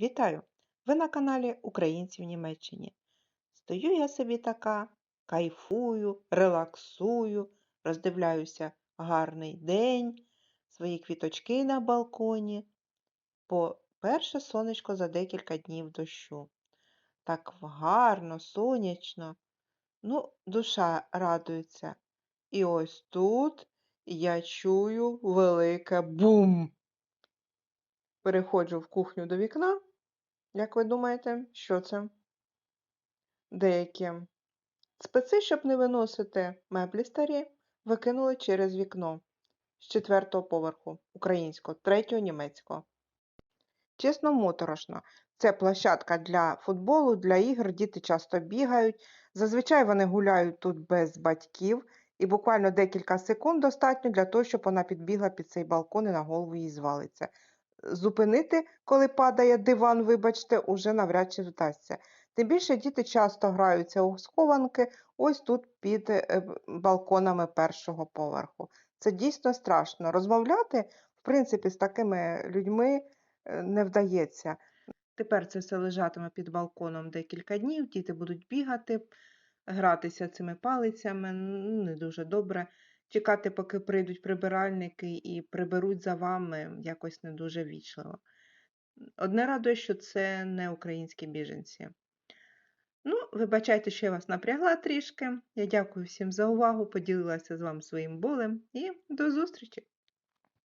Вітаю! Ви на каналі Українці в Німеччині. Стою я собі така, кайфую, релаксую, роздивляюся гарний день, свої квіточки на балконі. По перше сонечко за декілька днів дощу. Так гарно, сонячно. Ну, душа радується. І ось тут я чую велике бум. Переходжу в кухню до вікна. Як ви думаєте, що це? Деякі спеці, щоб не виносити меблі старі, викинули через вікно з четвертого поверху українського, третього німецького. Чесно, моторошно. Це площадка для футболу, для ігор, діти часто бігають. Зазвичай вони гуляють тут без батьків, і буквально декілька секунд достатньо для того, щоб вона підбігла під цей балкон і на голову їй звалиться. Зупинити, коли падає диван, вибачте, уже навряд чи вдасться. Тим більше діти часто граються у схованки ось тут під е, балконами першого поверху. Це дійсно страшно. Розмовляти, в принципі, з такими людьми е, не вдається. Тепер це все лежатиме під балконом декілька днів, діти будуть бігати, гратися цими палицями, не дуже добре. Чекати, поки прийдуть прибиральники і приберуть за вами якось не дуже вічливо. Одне радує, що це не українські біженці. Ну, вибачайте, що я вас напрягла трішки. Я дякую всім за увагу, поділилася з вами своїм болем і до зустрічі!